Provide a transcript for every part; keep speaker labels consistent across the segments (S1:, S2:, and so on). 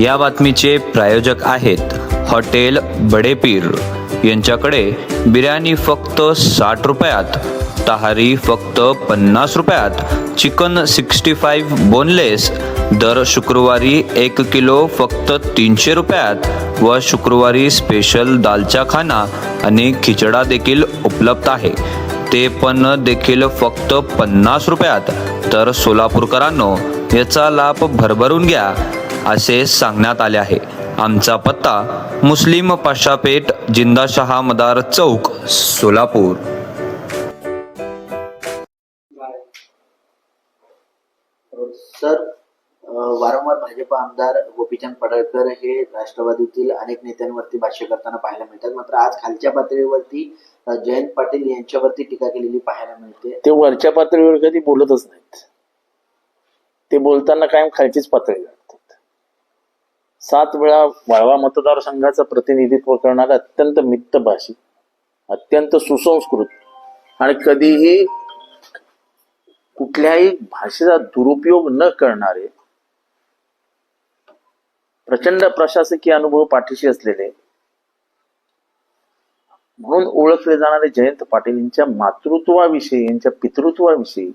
S1: या बातमीचे प्रायोजक आहेत हॉटेल बडेपीर. यांच्याकडे बिर्याणी फक्त साठ रुपयात तहारी फक्त पन्नास रुपयात चिकन सिक्स्टी फाईव्ह बोनलेस दर शुक्रवारी एक किलो फक्त तीनशे रुपयात व शुक्रवारी स्पेशल दालचा खाना आणि खिचडा देखील उपलब्ध आहे. ते पण देखील फक्त पन्नास रुपयात. तर सोलापूरकरांनो याचा लाभ भरभरून घ्या. असे सांगण्यात आले आहे. आमचा पत्ता मुस्लिम पाशापेठ जिंदाशहा मदार चौक सोलापूर.
S2: सर वारंवार भाजप आमदार गोपीचंद पडळकर हे राष्ट्रवादीतील अनेक नेत्यांवरती भाष्य करताना पाहायला मिळतात. मात्र आज खालच्या पातळीवरती जयंत पाटील यांच्यावरती टीका केलेली पाहायला मिळते.
S3: ते वरच्या पातळीवर कधी बोलतच नाहीत. ते बोलताना कायम खालचीच पातळी सात वेळा वाळवा मतदारसंघाचं प्रतिनिधित्व करणारे अत्यंत मितभाषी अत्यंत सुसंस्कृत आणि कधीही कुठल्याही भाषेचा दुरुपयोग न करणारे प्रचंड प्रशासकीय अनुभव पाठीशी असलेले म्हणून ओळखले जाणारे जयंत पाटील यांच्या मातृत्वाविषयी यांच्या पितृत्वाविषयी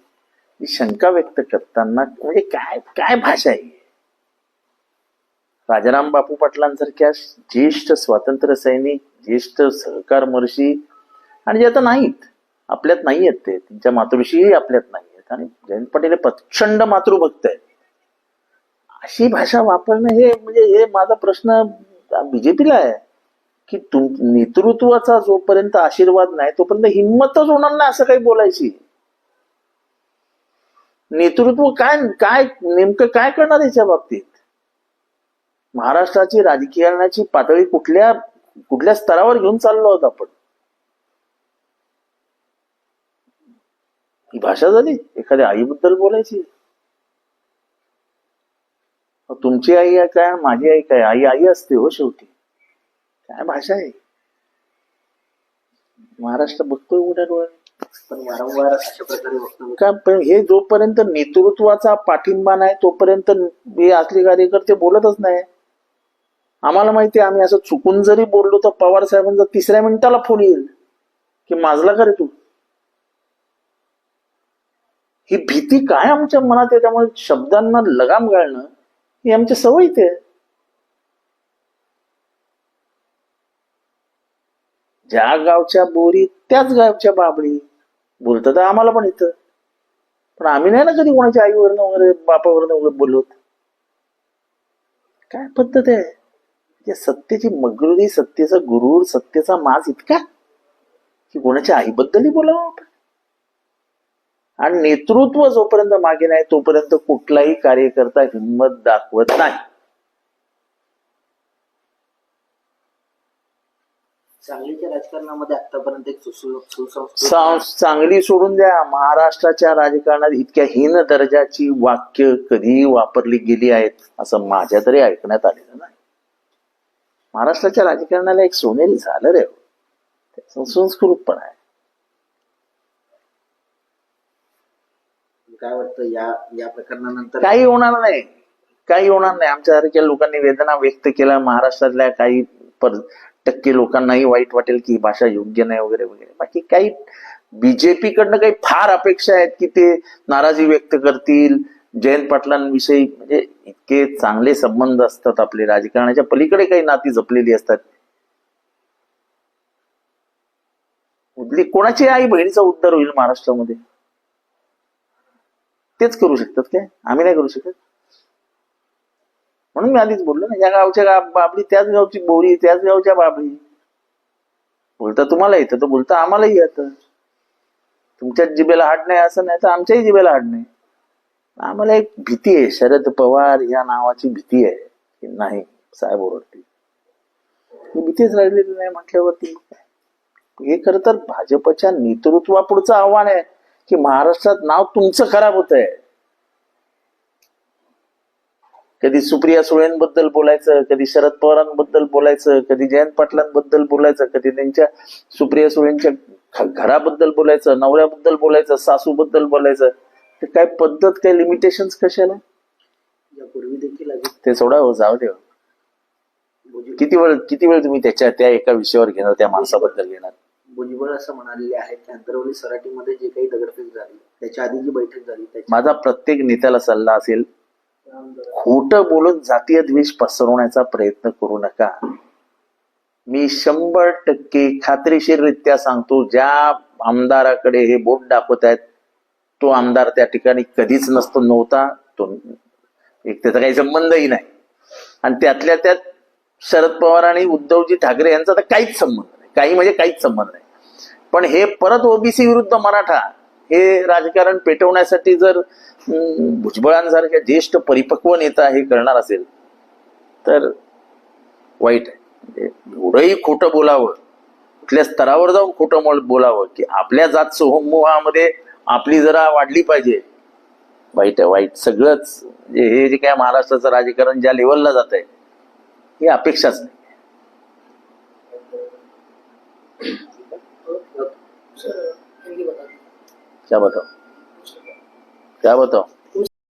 S3: शंका व्यक्त करताना म्हणजे काय काय भाषा आहे राजाराम बापू पाटलांसारख्या ज्येष्ठ स्वातंत्र्य सैनिक ज्येष्ठ सहकार मर्षी आणि जे आता नाहीत आपल्यात नाही आहेत ते. त्यांच्या मातृशीही आपल्यात नाही आहेत आणि जयंत पाटील हे प्रचंड मातृभक्त आहेत. अशी भाषा वापरणं हे म्हणजे हे माझा प्रश्न बीजेपीला आहे की तुम नेतृत्वाचा जोपर्यंत आशीर्वाद नाही तोपर्यंत हिंमतच होणार नाही असं काही बोलायची. नेतृत्व काय काय नेमकं काय करणार याच्या बाबतीत? महाराष्ट्राची राजकारणाची पातळी कुठल्या कुठल्या स्तरावर घेऊन चाललो आहोत आपण? ही भाषा झाली. एखाद्या आईबद्दल बोलायची. तुमची आई आहे काय? माझी आई काय? आई आई असते हो शेवटी. काय भाषा आहे? महाराष्ट्र बघतोय उड्या डोळ्याने.
S2: पण वारंवार अशा प्रकारे वक्तव्य
S3: का? पण हे जोपर्यंत नेतृत्वाचा पाठिंबा नाही तोपर्यंत हे असले कार्यकर्ते बोलतच नाही. आम्हाला माहिती आहे आम्ही असं चुकून जरी बोललो तर पवार साहेबांचा तिसऱ्या मिनिटाला फोन येईल. की माजला का रे तू? ही भीती काय आमच्या मनात आहे? त्यामुळे शब्दांना लगाम घालणं ही आमची सवयीत आहे. ज्या गावच्या बोरी त्याच गावच्या बाबळी बोलत तर आम्हाला पण येतं पण आम्ही नाही ना कधी कोणाच्या आईवरनं वगैरे बापावरनं वगैरे बोलत. काय पद्धत आहे? या सत्तेची मगरुरी सत्तेचा गुरुर सत्तेचा माज इतका की कोणाच्या आईबद्दलही बोलावं आपण. आणि नेतृत्व जोपर्यंत मागे नाही तोपर्यंत कुठलाही कार्यकर्ता हिंमत दाखवत नाही.
S2: सांगलीच्या राजकारणामध्ये आतापर्यंत एक
S3: चांगली सोडून द्या. महाराष्ट्राच्या राजकारणात इतक्या हीन दर्जाची वाक्य कधीही वापरली गेली आहेत असं माझ्या तरी ऐकण्यात आलेलं नाही. महाराष्ट्राच्या राजकारणाला एक सोनेरी झालं रे हो. त्याचं संस्कृतपण आहे.
S2: काय वाटतं या या प्रकरणानंतर?
S3: काही होणार नाही. काही होणार नाही. आमच्यासारख्या लोकांनी वेदना व्यक्त केल्या. महाराष्ट्रातल्या काही पर टक्के लोकांनाही वाईट वाटेल की भाषा योग्य नाही वगैरे वगैरे. बाकी काही बीजेपी कडनं काही फार अपेक्षा आहेत की ते नाराजी व्यक्त करतील. जयंत पाटलांविषयी म्हणजे इतके चांगले संबंध असतात आपले राजकारणाच्या पलीकडे काही नाती जपलेली असतात. उद्ली कोणाची आई बहिणीचा उद्धार होईल महाराष्ट्रामध्ये? तेच करू शकतात काय? आम्ही नाही करू शकत. म्हणून मी आधीच बोललो ना या गावच्या गाव बाबडी त्याच गावची बोरी त्याच गावच्या बाबडी बोलता तुम्हाला येतं तर बोलता आम्हालाही येतं. तुमच्याच जिबेला हाड नाही असं नाही तर आमच्याही जिबेला हाड नाही. आम्हाला एक भीती आहे. शरद पवार या नावाची भीती आहे की नाही साहेब ही भीतीच राहिलेली नाही म्हटल्यावरती. हे खरं तर भाजपच्या नेतृत्वापुढचं आव्हान आहे की महाराष्ट्रात नाव तुमचं खराब होत आहे कधी सुप्रिया सुळेंबद्दल बोलायचं कधी शरद पवारांबद्दल बोलायचं कधी जयंत पाटलांबद्दल बोलायचं कधी त्यांच्या सुप्रिया सुळेंच्या घराबद्दल बोलायचं नवऱ्याबद्दल बोलायचं सासूबद्दल बोलायचं. ते काय पद्धत काय लिमिटेशन कशाला?
S2: यापूर्वी देखील
S3: ते सोडा हो जाऊ दे हो. किती वेळ किती वेळ तुम्ही त्याच्या त्या एका विषयावर घेणार त्या माणसाबद्दल घेणार?
S2: भुजबळ असं म्हणालेले आहेत की आंतरवली सराटीमध्ये जे काही दगडफेक झाली त्याच्या आधी जी बैठक झाली
S3: माझा प्रत्येक नेत्याला सल्ला असेल खोटं बोलून जातीय द्वेष पसरवण्याचा प्रयत्न करू नका. मी शंभर टक्के खात्रीशीररित्या सांगतो ज्या आमदाराकडे हे बोट दाखवत आहेत तो आमदार त्या ठिकाणी कधीच नसतो नव्हता. तो एक त्याचा काही संबंधही नाही. आणि त्यातल्या त्यात शरद पवार आणि उद्धवजी ठाकरे यांचा तर काहीच संबंध नाही. काही म्हणजे काहीच संबंध नाही. पण हे परत ओबीसी विरुद्ध मराठा हे राजकारण पेटवण्यासाठी जर भुजबळांसारख्या ज्येष्ठ परिपक्व नेता हे करणार असेल तर वाईट आहे. म्हणजे एवढंही खोटं बोलावं कुठल्या स्तरावर जाऊन खोटं बोलावं की आपल्या जात समूहामध्ये आपली जरा वाढली पाहिजे. वाईट आहे वाईट. सगळंच म्हणजे हे जे काय महाराष्ट्राचं राजकारण ज्या लेवलला जात आहे ही अपेक्षाच नाही. क्या बताओ? क्या बताओ?